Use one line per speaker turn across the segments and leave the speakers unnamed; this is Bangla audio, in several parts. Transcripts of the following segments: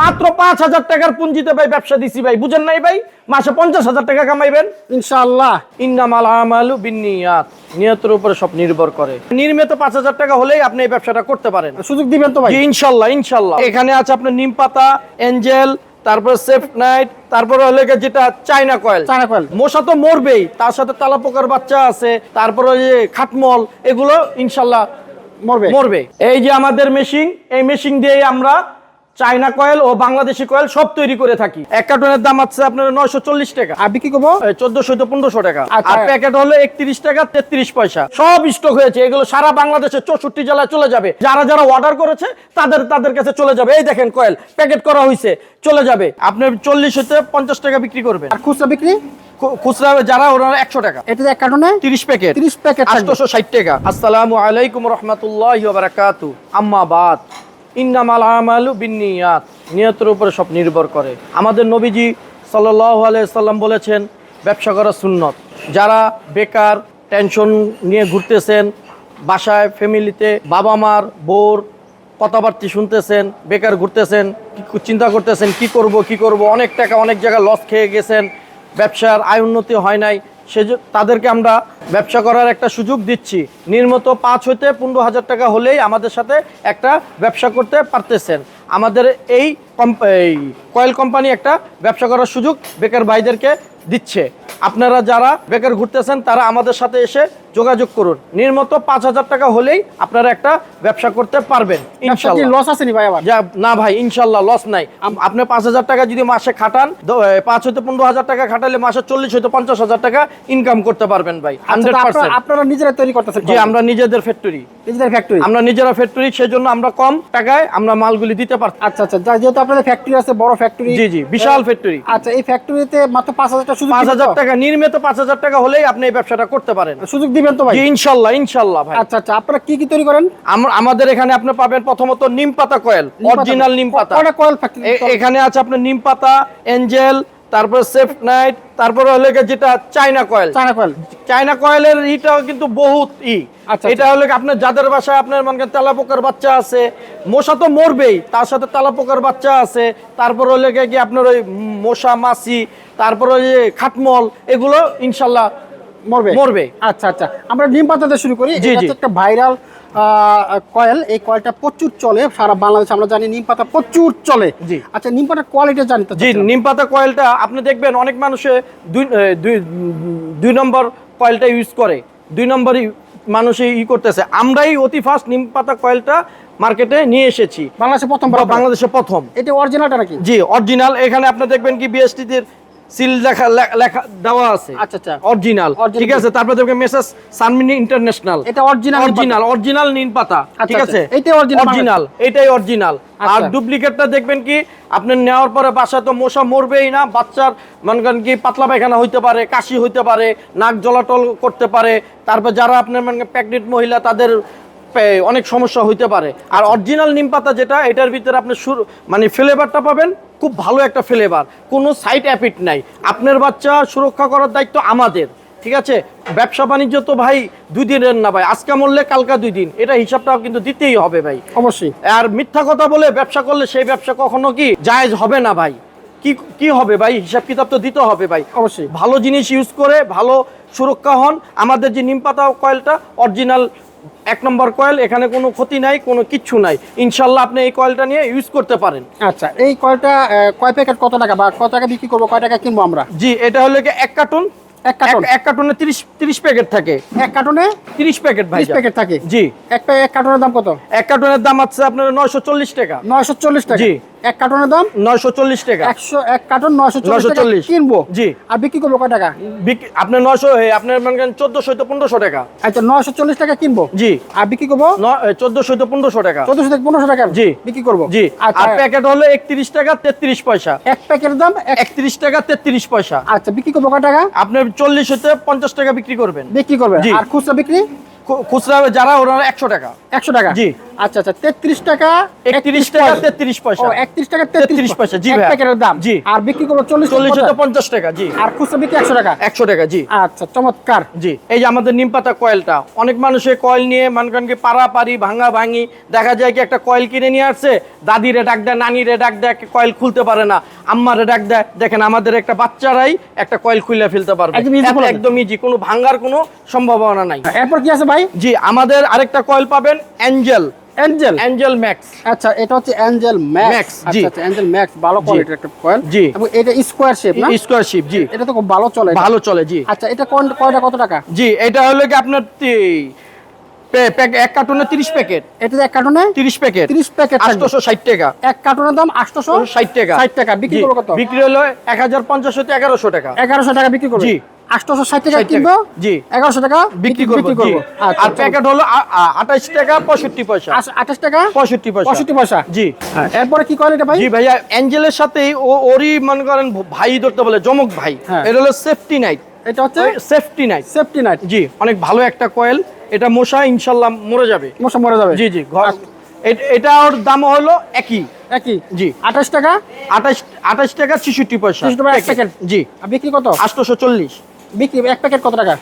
মাত্র পাঁচ হাজার টাকার পুঞ্জিতে ভাই ব্যবসা দিছি ভাই বুঝেন নাই ভাই? মাসে পঞ্চাশ হাজার টাকা কামাইবেন?
ইনশাআল্লাহ।
ইন্নামাল আমালু বিনিয়াত নিয়তের উপরে সব নির্ভর করে। নির্মিত পাঁচ হাজার টাকা হলেই আপনি এই ব্যবসাটা করতে পারেন।
সুযোগ দিবেন তো ভাই?
ইনশাল্লাহ ইনশাল্লাহ এখানে আছে আপনার নিম পাতা এঞ্জেল তারপরে সেফ নাইট তারপরে হলে যেটা চাইনা কয়েল।
China coil.
মশা তো মরবেই তার সাথে তালা পোকার বাচ্চা আছে তারপরে ওই যে খাটমল এগুলো ইনশাল্লাহ
মরবে।
মরবে। এই যে আমাদের মেশিন এই মেশিন দিয়ে আমরা চাইনা কয়েল ও বাংলাদেশি কয়েল সব তৈরি করে থাকি। এক কার্টনের দাম আছে আপনার নয়শো চল্লিশ টাকা।
আর বিক্রি করব?
চোদ্দশো তো পনেরোশো টাকা।
আচ্ছা।
আর প্যাকেট হলো একত্রিশ টাকা তেত্রিশ পয়সা। সব স্টক হয়েছে। এগুলো সারা বাংলাদেশে চৌষট্টি জেলায় চলে যাবে। যারা যারা অর্ডার করেছে তাদের তাদের কাছে চলে যাবে। এই দেখেন কয়েল প্যাকেট করা হয়েছে চলে যাবে। আপনি চল্লিশ হতে পঞ্চাশ টাকা বিক্রি করবেন।
আর খুচরা বিক্রি?
খুচরা যারা ওরা একশো টাকা।
এটা এক কার্টনে?
তিরিশ প্যাকেট।
30 প্যাকেট।
আটশোশো ষাট টাকা। আসসালামু আলাইকুম রহমতুল্লাহ বারাকাতু। আম্মা বাদ। ইন্নামাল আমালু বিনিয়াত নিয়তের উপরে সব নির্ভর করে। আমাদের নবীজি সাল্লাহ সাল্লাম বলেছেন, ব্যবসা করা সুন্নত। যারা বেকার, টেনশন নিয়ে ঘুরতেছেন, বাসায় ফ্যামিলিতে বাবা মার বোর কথাবার্তি শুনতেছেন, বেকার ঘুরতেছেন চিন্তা করতেছেন, কি করব কি করব, অনেক টাকা অনেক জায়গায় লস খেয়ে গেছেন, ব্যবসার আয় উন্নতি হয় নাই। সে তাদেরকে আমরা ব্যবসা করার একটা সুযোগ দিচ্ছি। নির্মত পাঁচ হইতে পনেরো হাজার টাকা হলেই আমাদের সাথে একটা ব্যবসা করতে পারতেছেন। আমাদের এই কয়েল কোম্পানি একটা ব্যবসা করার সুযোগ বেকার ভাইদেরকে দিচ্ছে। আপনারা যারা বেকার ঘুরতেছেন, তারা আমাদের সাথে এসে যোগাযোগ করুন। নির্মত পাঁচ হাজার টাকা হলেই আপনারা একটা ব্যবসা করতে পারবেন ইনশাল্লাহ।
লস আসেনি ভাই আবার?
না ভাই ইনশাল্লাহ লস নাই। আপনি পাঁচ হাজার টাকা যদি মাসে খাটান পাঁচ হইতে পনেরো হাজার টাকা খাটালে মাসে চল্লিশ হইতে পঞ্চাশ হাজার টাকা ইনকাম করতে পারবেন ভাই
আচ্ছা,
হান্ড্রেড
আপনারা-
পার্সেন্ট
আপনারা নিজেরা তৈরি করতেছেন
জি আমরা নিজেদের ফ্যাক্টরি
নিজেদের ফ্যাক্টরি
আমরা নিজেরা ফ্যাক্টরি সেজন্য আমরা কম টাকায় আমরা মালগুলি দিতে পারছি
আচ্ছা আচ্ছা যেহেতু আপনাদের ফ্যাক্টরি আছে বড় ফ্যাক্টরি
জি জি বিশাল ফ্যাক্টরি
আচ্ছা এই ফ্যাক্টরিতে মাত্র পাঁচ হাজার টাকা সুযোগ
পাঁচ হাজার টাকা নির্মিত পাঁচ হাজার টাকা হলেই আপনি এই ব্যবসাটা করতে পারেন।
সুযোগ দিবেন তো ভাই?
জি ইনশাল্লাহ ইনশাল্লাহ ভাই।
আচ্ছা আচ্ছা আপনারা কি কি তৈরি করেন?
আমাদের এখানে আপনি পাবেন প্রথমত নিম পাতা কয়েল অরিজিনাল নিম পাতা।
কয়েল
এখানে আছে আপনার নিম পাতা এঞ্জেল তারপর সেফ নাইট তারপরে হলে যেটা China coil.
China coil.
China কয়েলের ইটাও কিন্তু বহুত ই।
আচ্ছা,
এটা হলে আপনার যাদের বাসায় আপনার মনে করেন তেলা পোকার বাচ্চা আছে মশা তো মরবেই তার সাথে তেলা পোকার বাচ্চা আছে তারপর হলে কি আপনার ওই মশা মাছি তারপর ওই খাটমল এগুলো ইনশাল্লাহ
মরবে?
মরবে।
আচ্ছা আচ্ছা। আমরা নিম পাতাতে শুরু করি।
জি, জি।
একটা ভাইরাল কয়েল। এই কয়েলটা প্রচুর চলে সারা বাংলাদেশে। আমরা জানি নিম পাতা প্রচুর চলে।
জি।
আচ্ছা নিম পাতার কোয়ালিটি
জি নিম পাতা কয়েলটা আপনি দেখবেন অনেক মানুষে দুই নম্বর কয়েলটা ইউজ করে। দুই নম্বর মানুষে ই করতেছে। আমরাই অতি ফার্স্ট নিম পাতা কয়েলটা মার্কেটে নিয়ে এসেছি।
বাংলাদেশে প্রথম
বাংলাদেশে প্রথম।
এটা অরিজিনালটা নাকি?
জি অরিজিনাল এখানে আপনি দেখবেন কি বিএসটি সিল লেখা লেখা দেওয়া আছে।
আচ্ছা আচ্ছা।
অরিজিনাল ঠিক আছে তারপরে মেসেজ সানমিনি ইন্টারন্যাশনাল।
এটা অরিজিনাল
অরিজিনাল অরিজিনাল নিম পাতা।
আচ্ছা,
ঠিক আছে।
এইটাই
অরিজিনাল এটাই অরিজিনাল আর। ডুপ্লিকেটটা দেখবেন কি আপনি নেওয়ার পরে বাসায় তো মশা মরবেই না বাচ্চার মনে করেন কি পাতলা পায়খানা হইতে পারে কাশি হইতে পারে নাক জলাটল করতে পারে। তারপর যারা আপনার মানে প্রেগনেন্ট মহিলা তাদের অনেক সমস্যা হইতে পারে। আর অরিজিনাল নিম পাতা যেটা এটার ভিতরে আপনি শুরু মানে ফ্লেভারটা পাবেন খুব ভালো একটা ফ্লেভার কোনো সাইড এফেক্ট নাই। আপনার বাচ্চা সুরক্ষা করার দায়িত্ব আমাদের ঠিক আছে? ব্যবসা বাণিজ্য তো ভাই দুই দিনের না ভাই আজকে মরলে কালকা দুই দিন। এটা হিসাবটাও কিন্তু দিতেই হবে ভাই।
অবশ্যই।
আর মিথ্যা কথা বলে ব্যবসা করলে সেই ব্যবসা কখনো কি জায়েজ হবে না ভাই। কি কি হবে ভাই? হিসাব কিতাব তো দিতে হবে ভাই।
অবশ্যই।
ভালো জিনিস ইউজ করে ভালো সুরক্ষা হন। আমাদের যে নিম পাতা কয়েলটা অরিজিনাল এক নম্বর কয়েল এখানে কোনো ক্ষতি নাই কোনো কিচ্ছু নাই। ইনশাল্লাহ আপনি এই কয়েলটা নিয়ে ইউজ করতে পারেন।
আচ্ছা এই কয়েলটা কয় প্যাকেট কত টাকা বা কত টাকা বিক্রি করব কয় টাকা কিনবো আমরা?
জি এটা হলো কি এক কার্টুন?
এক কার্টুন?
এক কার্টুনে তিরিশ তিরিশ প্যাকেট থাকে।
এক কার্টুনে
প্যাকেট ভাই।
প্যাকেট থাকে?
জি।
এক এক কার্টুনের দাম কত?
এক কার্টুনের দাম আছে আপনার নয়শো চল্লিশ টাকা।
নয়শো চল্লিশ টাকা।
জি।
এক কার্টুনের দাম?
নয়শো চল্লিশ টাকা।
একশো এক কার্টুন নয়শো চল্লিশ টাকা কিনবো?
জি।
আর বিক্রি করব কয় টাকা?
আপনার নয়শো আপনার মনে করেন চোদ্দশো তো পনেরোশো টাকা।
আচ্ছা নয়শো চল্লিশ টাকা কিনবো?
জি।
আর বিক্রি করব?
চোদ্দশো তো পনেরোশো টাকা।
চোদ্দশো থেকে পনেরোশো টাকা
জি।
বিক্রি করব।
জি।
আচ্ছা।
আর প্যাকেট হলো একত্রিশ টাকা তেত্রিশ পয়সা।
এক প্যাকেটের দাম এক
একত্রিশ টাকা তেত্রিশ পয়সা।
আচ্ছা বিক্রি করব কয় টাকা?
আপনার চল্লিশ হতে পঞ্চাশ টাকা বিক্রি করবেন।
বিক্রি করবে
জি।
আর খুচরা বিক্রি?
খুচরা যারা ওনারা একশো টাকা।
একশো টাকা।
জি।
আচ্ছা আচ্ছা তেত্রিশ টাকা
একত্রিশ টাকা তেত্রিশ পয়সা।
ও একত্রিশ টাকা
33 পয়সা, জি
প্যাকেটের দাম।
জি।
আর বিক্রি করব চল্লিশ
চল্লিশ
পঞ্চাশ।
টাকা জি।
আর খুচরা বিক্রি একশো টাকা?
একশো টাকা জি।
আচ্ছা চমৎকার।
জি এই যে আমাদের নিম পাতা কয়েলটা অনেক মানুষের কয়েল নিয়ে মনে করেন কি পাড়াপাড়ি ভাঙা ভাঙি দেখা যায় কি একটা কয়েল কিনে নিয়ে আসছে দাদিরে ডাক দেয় নানিরে ডাক দেয় কয়েল খুলতে পারে না আম্মারে ডাক দেয় দেখেন আমাদের একটা বাচ্চারাই একটা কয়েল খুলে ফেলতে পারবে।
একদম
ইজি কোনো ভাঙার কোনো সম্ভাবনা নাই।
এরপর কি আছে ভাই?
জি আমাদের আরেকটা কয়েল পাবেন অ্যাঞ্জেল।
অ্যাঞ্জেল
অ্যাঞ্জেল ম্যাক্স
আচ্ছা এটা হচ্ছে অ্যাঞ্জেল
Max,
ম্যাক্স
জি।
আচ্ছা আচ্ছা অ্যাঞ্জেল ম্যাক্স ভালো কোয়ালিটির একটা কয়েল
জি।
এবং এটা স্কোয়ার শেপ না?
স্কোয়ারশিপ জি।
এটা তো খুব ভালো চলে
ভালো চলে জি।
আচ্ছা এটা কোন কয়টা কত টাকা?
জি এটা হলো কি আপনার এক কার্টুনে তিরিশ প্যাকেট।
এটা এক কার্টুনে?
তিরিশ প্যাকেট।
30 প্যাকেট থাকবে।
আটশোশো ষাট টাকা।
এক কার্টুনের দাম আটশোশো
ষাট টাকা
ষাট টাকা। বিক্রি করব কত?
বিক্রি হলো এক হাজার পঞ্চাশ হতে এগারোশো টাকা।
এগারোশো টাকা বিক্রি করব।
জি।
আটশোশো ষাট টাকা
60
কিনবো
জি।
এগারোশো টাকা
বিক্রি করব জি।
আচ্ছা
আর প্যাকেট হলো আঠাশ টাকা পঁয়ষট্টি পয়সা।
আঠাশ টাকা?
পঁয়ষট্টি পয়সা।
পঁয়ষট্টি পয়সা?
জি।
হ্যাঁ, এরপরে কি করেন এটা ভাই?
জি ভাইয়া অ্যাঞ্জেলের সাথেই ও ওরই মনে করেন ভাই ধরতে বলে জমক ভাই।
হ্যাঁ।
এটা হলো সেফটি নাইট
এটা হচ্ছে
সেফটি নাইট
সেফটি নাইট
জি অনেক ভালো একটা কয়েল এটা মশা ইনশাল্লাহ মরে যাবে।
মশা মরে যাবে।
জি জি ঘর এটা ওর দাম হলো একই।
একই?
জি।
আঠাশ টাকা?
আঠাশ আঠাশ টাকা ছিষট্টি পয়সা।
66 টাকা এক প্যাকেট।
জি।
বিক্রি কত?
আটশোশো চল্লিশ
বিক্রি এক প্যাকেট কত টাকা?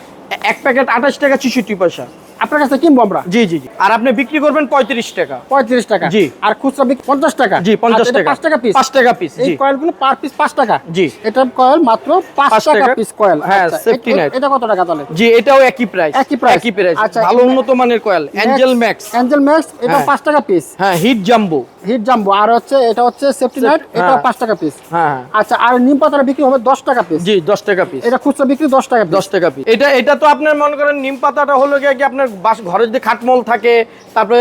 এক প্যাকেট আঠাশ টাকা ছিষট্টি পয়সা।
আপনার কাছে কিনবো আমরা?
জি জি জি। আর আপনি বিক্রি করবেন পঁয়ত্রিশ টাকা।
পঁয়ত্রিশ টাকা।
জি।
আর খুচরা বিক্রি পঞ্চাশ টাকা।
জি পঞ্চাশ টাকা।
পাঁচ টাকা পিস
পাঁচ টাকা পিস
এই
জি।
কয়েলগুলো পার পিস পাঁচ টাকা।
জি।
এটা কয়েল মাত্র পাঁচ টাকা। পিস কয়েল
হ্যাঁ,
আচ্ছা, এ- এ-
net।
এটা কত টাকা তাহলে?
জি এটাও একই প্রাইস
একই price?
একই প্রাইস
আচ্ছা,
ভালো উন্নত মানের coil Angel Max
Angel Max এটা
হ্যাঁ।
পাঁচ টাকা পিস
হ্যাঁ হিট জাম্বো
হিট জাম্বো আর হচ্ছে এটা হচ্ছে সেফটি নাইট এটা। পাঁচ টাকা পিস
হ্যাঁ হ্যাঁ।
আচ্ছা আর নিম পাতাটা বিক্রি হবে দশ টাকা পিস
জি দশ টাকা পিস
এটা খুচরা বিক্রি দশ টাকা
দশ টাকা পিস এটা এটা তো আপনার মনে করেন নিম পাতাটা হলো গিয়ে কি আপনার বাস ঘরে যদি খাটমল থাকে তারপরে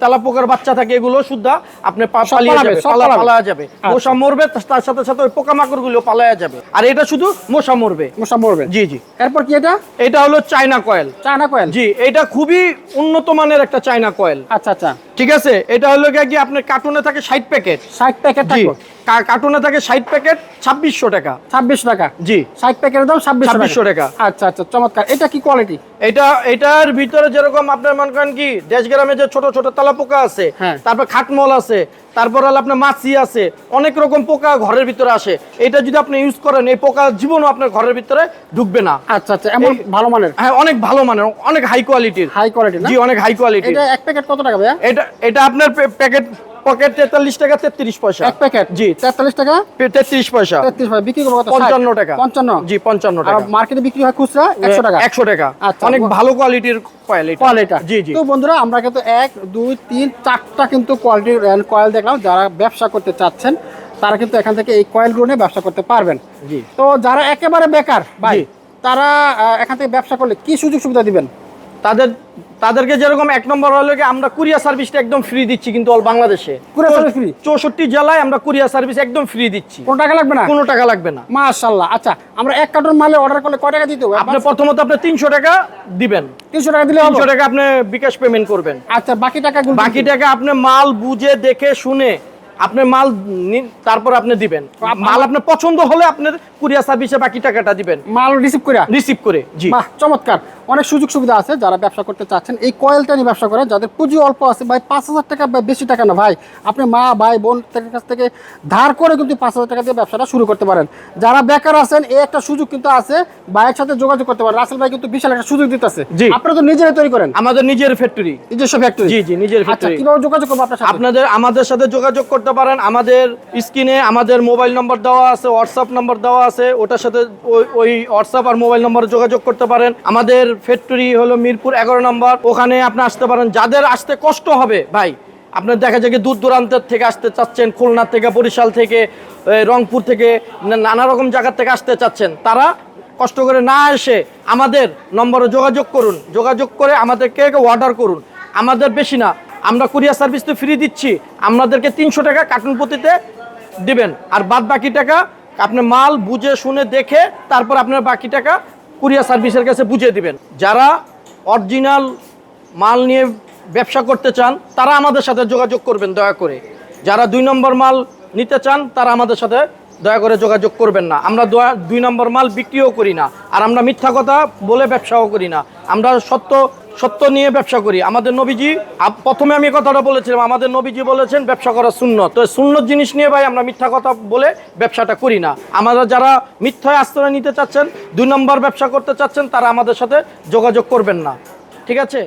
তেলা পোকার বাচ্চা থাকে এগুলো শুদ্ধা আপনি পালিয়ে যাবে পালা পালা যাবে। মশা মরবে তার সাথে সাথে ওই পোকামাকড়গুলো পালায়া যাবে। আর এটা শুধু মশা মরবে।
মশা মরবে।
জি জি।
এরপর কি এটা?
এটা হলো চায়না কয়েল।
China coil.
জি এটা খুবই উন্নত মানের একটা চায়না কয়েল।
আচ্ছা আচ্ছা।
ঠিক আছে? এটা হলো কি আপনার কার্টুনে থাকে ষাট প্যাকেট
ষাট প্যাকেট
কার্টুনে থাকে ষাট প্যাকেট ছাব্বিশশো টাকা।
ছাব্বিশ টাকা?
জি।
ষাট প্যাকেট দাম ছাব্বিশশো
2600 টাকা।
আচ্ছা আচ্ছা চমৎকার। এটা কি কোয়ালিটি
এটা এটার ভিতরে যেরকম আপনার মনে করেন কি দেশ গ্রামে যে ছোট ছোট তালা পোকা আছে
হ্যাঁ।
তারপর খাটমল আছে তারপর হলো আপনার মাছি আছে অনেক রকম পোকা ঘরের ভিতরে আসে। এটা যদি আপনি ইউজ করেন এই পোকা জীবনও আপনার ঘরের ভিতরে ঢুকবে না।
আচ্ছা আচ্ছা এমন ভালো মানের?
হ্যাঁ অনেক ভালো মানের অনেক হাই কোয়ালিটির
হাই কোয়ালিটি
জি অনেক হাই কোয়ালিটি
এটা এক প্যাকেট কত টাকা ভাইয়া?
এটা এটা আপনার প্যাকেট পকেট তেতাল্লিশ টাকা তেত্রিশ পয়সা।
এক প্যাকেট?
জি।
তেতাল্লিশ টাকা?
তেত্রিশ পয়সা।
তেত্রিশ টাকা বিক্রি করব কত?
পঞ্চান্ন টাকা।
পঞ্চান্ন?
জি পঞ্চান্ন
আর মার্কেটে বিক্রি হয় খুচরা একশো টাকা?
একশো টাকা।
আচ্ছা।
অনেক ভালো কোয়ালিটির কয়েল এটা। জি জি।
তো বন্ধুরা আমরা কিন্তু এক দুই তিন চারটা কিন্তু কোয়ালিটির কয়েল দেখলাম। যারা ব্যবসা করতে চাচ্ছেন তারা কিন্তু এখান থেকে এই কয়েলগুলো নিয়ে ব্যবসা করতে পারবেন।
জি।
তো যারা একেবারে বেকার ভাই তারা এখান থেকে ব্যবসা করলে কি সুযোগ সুবিধা দিবেন?
তাদের তাদেরকে যেরকম এক নম্বর হলো আমরা কুরিয়ার সার্ভিসটা একদম ফ্রি দিচ্ছি কিন্তু অল বাংলাদেশে।
Service free?
চৌষট্টি জেলায় আমরা কুরিয়ার সার্ভিস একদম ফ্রি দিচ্ছি।
কোনো টাকা লাগবে না?
কোনো টাকা লাগবে না।
মাশাল্লাহ আচ্ছা আমরা এক কার্টন মালে অর্ডার করলে কয় টাকা দিতে হবে?
আপনি প্রথমত আপনি তিনশো টাকা দিবেন।
তিনশো টাকা দিলে
তিনশো টাকা আপনি বিকাশ পেমেন্ট করবেন।
আচ্ছা বাকি টাকা
বাকি টাকা আপনি মাল বুঝে দেখে শুনে আপনি মাল নিন, তারপর আপনি দিবেন। মাল আপনার পছন্দ হলে আপনার কুরিয়ার সার্ভিসে বাকি টাকাটা দিবেন।
মাল রিসিভ করে
রিসিভ করে জি।
বাহ চমৎকার। অনেক সুযোগ সুবিধা আছে যারা ব্যবসা করতে চাচ্ছেন। এই কয়েলটা নিয়ে ব্যবসা করেন যাদের পুঁজি অল্প আছে ভাই পাঁচ হাজার টাকা বা বেশি টাকা না ভাই। আপনি মা ভাই বোন কাছ থেকে ধার করে কিন্তু পাঁচ হাজার টাকা দিয়ে ব্যবসাটা শুরু করতে পারেন। যারা বেকার আছেন এই একটা সুযোগ কিন্তু আছে ভাইয়ের সাথে যোগাযোগ করতে পারেন। রাসেল ভাই কিন্তু বিশাল একটা সুযোগ দিতেছে।
জি।
আপনারা তো নিজেরাই তৈরি করেন?
আমাদের নিজের ফ্যাক্টরি
নিজস্ব ফ্যাক্টরি
জি জি নিজের
আচ্ছা
ফ্যাক্টরি
কীভাবে যোগাযোগ করব আপনার সাথে?
আপনাদের আমাদের সাথে যোগাযোগ করতে পারেন, আমাদের স্ক্রিনে আমাদের মোবাইল নম্বর দেওয়া আছে হোয়াটসঅ্যাপ নম্বর দেওয়া আছে, ওটার সাথে ওই- হোয়াটসঅ্যাপ আর মোবাইল নম্বরে যোগাযোগ করতে পারেন। আমাদের ফ্যাক্টরি হলো মিরপুর এগারো নম্বর, ওখানে আপনি আসতে পারেন। যাদের আসতে কষ্ট হবে, ভাই আপনার দেখা যায় কি দূর দূরান্তের থেকে আসতে চাচ্ছেন, খুলনা থেকে, বরিশাল থেকে রংপুর থেকে নানা রকম জায়গার থেকে আসতে চাচ্ছেন, তারা কষ্ট করে না এসে আমাদের নম্বরে যোগাযোগ করুন। যোগাযোগ করে আমাদেরকে অর্ডার করুন। আমাদের বেশি না আমরা কুরিয়ার সার্ভিস তো ফ্রি দিচ্ছি আপনাদেরকে তিনশো টাকা কার্টুন প্রতিতে দিবেন। আর বাদ বাকি টাকা আপনি মাল বুঝে শুনে দেখে তারপর আপনার বাকি টাকা কুরিয়ার সার্ভিসের কাছে বুঝিয়ে দিবেন। যারা অরিজিনাল মাল নিয়ে ব্যবসা করতে চান, তারা আমাদের সাথে যোগাযোগ করবেন, দয়া করে। যারা দুই নম্বর মাল নিতে চান, তারা আমাদের সাথে দয়া করে যোগাযোগ করবেন না। আমরা দুই নম্বর মাল বিক্রিও করি না। আর আমরা মিথ্যা কথা বলে ব্যবসাও করি না। আমরা সত্য সত্য নিয়ে ব্যবসা করি। আমাদের নবীজি প্রথমে আমি কথাটা বলেছিলাম, আমাদের নবীজি বলেছেন, ব্যবসা করা শূন্য তো শূন্য জিনিস নিয়ে ভাই আমরা মিথ্যা কথা বলে ব্যবসাটা করি না। আমরা যারা মিথ্যায় আশ্রয় নিতে চাচ্ছেন, দুই নম্বর ব্যবসা করতে চাচ্ছেন, তারা আমাদের সাথে যোগাযোগ করবেন না। ঠিক আছে?